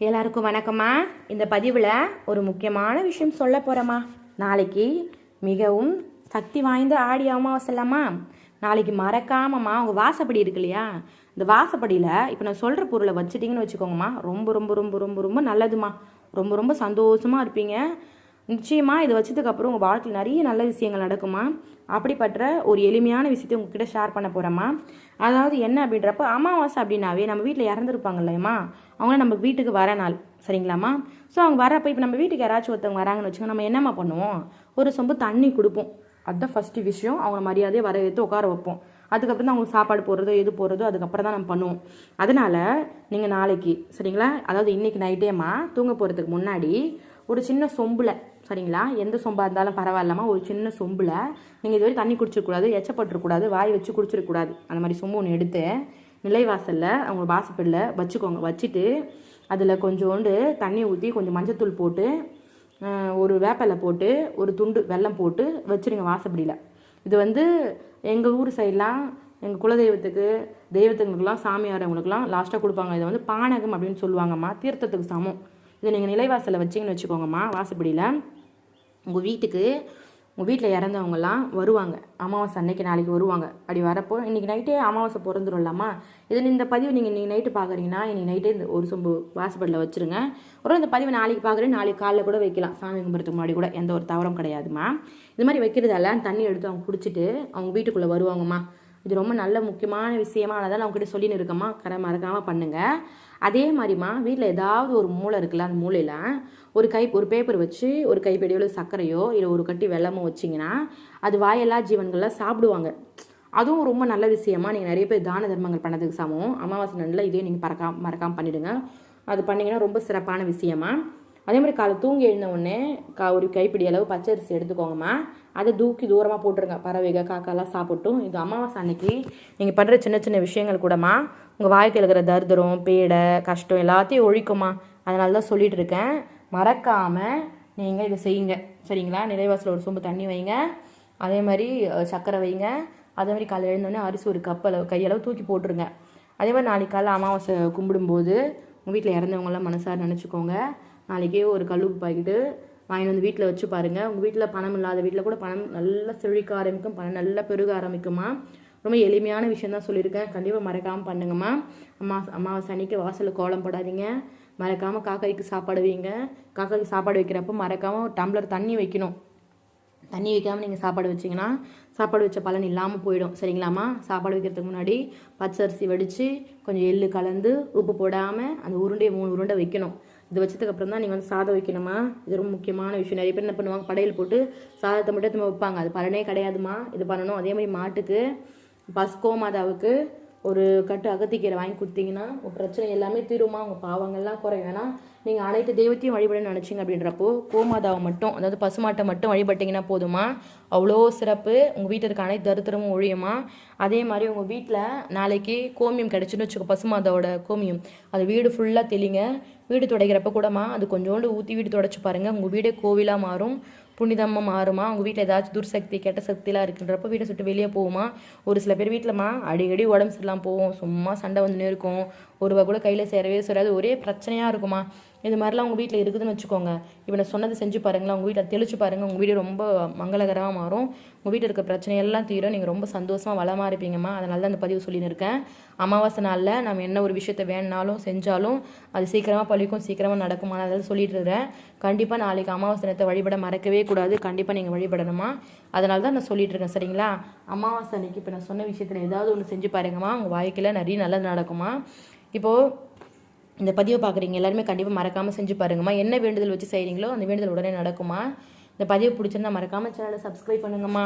எல்லாருக்கும் வணக்கம்மா. இந்த பதிவில் ஒரு முக்கியமான விஷயம் சொல்ல போகிறேம்மா நாளைக்கு மிகவும் சக்தி வாய்ந்த ஆடி அமாவாசை இல்லாமா நாளைக்கு மறக்காமம்மா உங்கள் வாசப்படி இருக்கு இல்லையா? இந்த வாசப்படியில் இப்போ நான் சொல்கிற பொருளை வச்சுட்டிங்கன்னு வச்சுக்கோங்கம்மா. ரொம்ப ரொம்ப ரொம்ப ரொம்ப ரொம்ப நல்லதுமா ரொம்ப ரொம்ப சந்தோஷமாக இருப்பீங்க. நிச்சயமாக இதை வச்சதுக்கப்புறம் உங்கள் வாழ்க்கையில் நிறைய நல்ல விஷயங்கள் நடக்குமா? அப்படிப்பட்ட ஒரு எளிமையான விஷயத்தை உங்ககிட்ட ஷேர் பண்ண போகிறோம்மா அதாவது என்ன அப்படின்றப்ப அமாவாசை அப்படின்னாவே நம்ம வீட்டில் இறந்துருப்பாங்க இல்லையம்மா? அவங்கள நம்ம வீட்டுக்கு வர நாள். சரிங்களாம்மா? ஸோ அவங்க வரப்போ இப்போ நம்ம வீட்டுக்கு யாராச்சும் ஒருத்தவங்க வராங்கன்னு வச்சுக்கோங்க நம்ம என்னம்மா பண்ணுவோம்? ஒரு சொம்பு தண்ணி கொடுப்போம். அதுதான் ஃபஸ்ட்டு விஷயம். அவங்க மரியாதையை வர வைத்து உட்கார வைப்போம். அதுக்கப்புறம் தான் அவங்களுக்கு சாப்பாடு போடுறதோ எது போடுறதோ அதுக்கப்புறம் தான் நம்ம பண்ணுவோம். அதனால் நீங்கள் நாளைக்கு சரிங்களா? அதாவது இன்றைக்கி நைட்டேம்மா தூங்க போகிறதுக்கு முன்னாடி ஒரு சின்ன சொம்பில் சரிங்களா? எந்த சொம்பாக இருந்தாலும் பரவாயில்லாமா ஒரு சின்ன சொம்பில் நீங்கள் இதுவரை தண்ணி குடிச்சிடக்கூடாது எச்சப்பட்டுருக்கூடாது வாய் வச்சு குடிச்சிடக்கூடாது அந்த மாதிரி சொம்பு ஒன்று எடுத்து நிலைவாசலில் அவங்க வாசப்படியில் வச்சுக்கோங்க. வச்சுட்டு அதில் கொஞ்சோண்டு தண்ணி ஊற்றி கொஞ்சம் மஞ்சத்தூள் போட்டு ஒரு வேப்பிலை போட்டு ஒரு துண்டு வெல்லம் போட்டு வச்சுருங்க வாசப்படியில். இது வந்து எங்கள் ஊர் சைட்லாம் எங்கள் குலதெய்வத்துக்கு தெய்வத்துங்களுக்குலாம் சாமியாரவங்களுக்குலாம் லாஸ்ட்டாக கொடுப்பாங்க. இதை வந்து பானகம் அப்படின்னு சொல்லுவாங்கம்மா. தீர்த்தத்துக்கு சமம். இதை நீங்கள் நிலைவாசலில் வச்சிங்கன்னு வச்சுக்கோங்கம்மா வாசப்படியில். உங்கள் வீட்டுக்கு உங்கள் வீட்டில் இறந்தவங்கலாம் வருவாங்க. அமாவாசை அன்னைக்கு நாளைக்கு வருவாங்க. அப்படி வரப்போ இன்றைக்கி நைட்டே அமாவாசை பிறந்துடலாமா இது இந்த பதிவு நீங்கள் இன்றைக்கி நைட்டு பார்க்குறீங்கன்னா இன்றைக்கி நைட்டே இந்த ஒரு சொம்பு வாசப்படில் வச்சுருங்க. ஒரு இந்த பதிவு நாளைக்கு பார்க்குறேன் நாளைக்கு காலைல கூட வைக்கலாம். சாமி கும்பிட்றதுக்கு முன்னாடி கூட எந்த ஒரு தவறும் கிடையாதுமா இது மாதிரி வைக்கிறதால தண்ணி எடுத்து அவங்க குடிச்சிட்டு அவங்க வீட்டுக்குள்ளே வருவாங்கம்மா. இது ரொம்ப நல்ல முக்கியமான விஷயமா அதனால் அவங்ககிட்ட சொல்லின்னு இருக்கம்மா. கரை மறக்காமல் பண்ணுங்கள் அதே மாதிரிம்மா வீட்டில் ஏதாவது ஒரு மூளை இருக்குல்ல அந்த மூலையில் ஒரு கை ஒரு பேப்பர் வச்சு ஒரு கைப்பிடியோட சர்க்கரையோ இல்லை ஒரு கட்டி வெல்லமோ வச்சிங்கன்னா அது வாயெல்லா ஜீவன்கள்லாம் சாப்பிடுவாங்க. அதுவும் ரொம்ப நல்ல விஷயமா நீங்கள் நிறைய பேர் தான தர்மங்கள் பண்ணதுக்கு சமம். அமாவாசை நாளில் இதே நீங்கள் மறக்காம மறக்காமல் பண்ணிவிடுங்க அது பண்ணிங்கன்னா ரொம்ப சிறப்பான விஷயமா அதே மாதிரி காலை தூங்கி எழுந்த உடனே கா ஒரு கைப்பிடி அளவு பச்சரிசி எடுத்துக்கோங்கம்மா. அதை தூக்கி தூரமாக போட்டுருங்க. பறவைகள் காக்காலாம் சாப்பிட்டும். இது அமாவாசை அன்னைக்கு நீங்கள் பண்ணுற சின்ன சின்ன விஷயங்கள் கூடமா உங்கள் வாயத்தில் இருக்கிற தரித்திரம் பேடை கஷ்டம் எல்லாத்தையும் ஒழிக்குமா அதனால தான் சொல்லிட்டு இருக்கேன். மறக்காமல் நீங்கள் இதை செய்யுங்க. சரிங்களா? நிலைவாசல் ஒரு சொம்பு தண்ணி வைங்க. அதே மாதிரி சர்க்கரை வைங்க. அதே மாதிரி காலையில் எழுந்தோடனே அரிசி ஒரு கப்பளவு கையளவு தூக்கி போட்டுருங்க. அதே மாதிரி நாளைக்கு காலைல அமாவாசை கும்பிடும்போது உங்கள் வீட்டில் இறந்தவங்களாம் மனசார நினச்சிக்கோங்க. நாளைக்கே ஒரு கழுவு பாக்கிட்டு வாங்கி வந்து வீட்டில் வச்சு பாருங்கள் உங்கள் வீட்டில் பணம் இல்லாத வீட்டில் கூட பணம் நல்லா செழிக்க ஆரம்பிக்கும் பணம் நல்லா பெருக ஆரம்பிக்குமா ரொம்ப எளிமையான விஷயம் தான் சொல்லியிருக்கேன். கண்டிப்பாக மறக்காமல் பண்ணுங்கம்மா. அம்மா அமாவாசை அன்னைக்கு வாசலில் கோலம் போடாதீங்க. மறக்காமல் காக்காய்க்கு சாப்பாடு வைங்க. காக்காய்க்கு சாப்பாடு வைக்கிறப்போ மறக்காமல் ஒரு டம்ளர் தண்ணி வைக்கணும். தண்ணி வைக்காமல் நீங்கள் சாப்பாடு வச்சிங்கன்னா சாப்பாடு வச்ச பலன் இல்லாமல் போயிடும். சரிங்களாம்மா? சாப்பாடு வைக்கிறதுக்கு முன்னாடி பச்சரிசி வடித்து கொஞ்சம் எள்ளு கலந்து உப்பு போடாமல் அந்த உருண்டையை மூணு உருண்டை வைக்கணும். இது வச்சதுக்கு அப்புறம் தான் நீங்கள் வந்து சாதம் வைக்கணுமா? இது ரொம்ப முக்கியமான விஷயம். நிறைய பேர் என்ன பண்ணுவாங்க? படையல் போட்டு சாதத்தை மட்டும் திரும்ப வைப்பாங்க. அது பலனே கிடையாதுமா. இது பண்ணணும். அதே மாதிரி மாட்டுக்கு பஸ் கோமாதாவுக்கு ஒரு கட்டு அகத்திக்கீரை வாங்கி கொடுத்தீங்கன்னா உங்கள் பிரச்சனை எல்லாமே தீருமா உங்கள் பாவங்கள்லாம் குறையும். ஏன்னா நீங்கள் அனைத்து தெய்வத்தையும் வழிபடணும்னு நினச்சிங்க அப்படின்றப்போ கோமாதாவை மட்டும் அதாவது பசுமாட்டை மட்டும் வழிபட்டீங்கன்னா போதுமா அவ்வளோ சிறப்பு. உங்கள் வீட்டில் இருக்க அனைத்து தருத்திரமும் ஒழியுமா அதே மாதிரி உங்கள் வீட்டில் நாளைக்கு கோமியம் கிடச்சுன்னு வச்சுக்கோ பசுமாதோட கோமியம். அது வீடு ஃபுல்லாக தெளிங்க. வீடு துடைக்கிறப்ப கூடமா அது கொஞ்சோண்டு ஊற்றி வீடு துடைச்சி பாருங்கள் உங்கள் வீடே கோவிலாக மாறும். புனிதமாக மாறுமா? உங்கள் வீட்டில் ஏதாச்சும் துர்சக்தி கெட்ட சக்திலாம் இருக்குன்றப்ப வீட்டை சுட்டு வெளியே போகுமா? ஒரு சில பேர் வீட்டிலமா அடிக்கடி உடம்பு சரியில்லாம போகும் சும்மா சண்டை வந்துன்னு இருக்கும். ஒருவா கூட கையில் சேரவே சேராது. ஒரே பிரச்சனையாக இருக்குமா இது மாதிரிலாம் உங்கள் வீட்டில் இருக்குதுன்னு வச்சுக்கோங்க. இப்போ நான் சொன்னதை செஞ்சு பாருங்களேன். உங்கள் வீட்டில் தெளிச்சு பாருங்கள் உங்கள் வீடு ரொம்ப மங்களகரமாக மாறும். உங்கள் வீட்டில் இருக்க பிரச்சனையெல்லாம் தீரும். நீங்கள் ரொம்ப சந்தோஷமாக வளமாக இருப்பீங்கம்மா. அதனால தான் அந்த பதிவு சொல்லின்னு இருக்கேன் அமாவாசை நாளில் நம்ம என்ன ஒரு விஷயத்தை வேணுனாலும் செஞ்சாலும் அது சீக்கிரமாக பழிக்கும் சீக்கிரமாக நடக்கும். அதெல்லாம் சொல்லிட்டு இருக்கிறேன். கண்டிப்பாக நாளைக்கு அமாவாசை நேரத்தை வழிபட மறக்கவே கூடாது. கண்டிப்பாக நீங்கள் வழிபடணுமா அதனால தான் நான் சொல்லிட்டு இருக்கேன். சரிங்களா? அமாவாசை அன்னைக்கு இப்போ நான் சொன்ன விஷயத்தில் ஏதாவது ஒன்று செஞ்சு பாருங்கம்மா. உங்கள் வாழ்க்கையில் நிறைய நல்லது நடக்குமா இப்போது இந்த பதிவை பார்க்குறீங்க எல்லாருமே கண்டிப்பாக மறக்காமல் செஞ்சு பாருங்கம்மா. என்ன வேண்டுதல் வச்சு செய்கிறீங்களோ அந்த வேண்டுதல் உடனே நடக்குமா இந்த பதிவு பிடிச்சிருந்தா மறக்காமல் சேனலை சப்ஸ்கிரைப் பண்ணுங்கம்மா.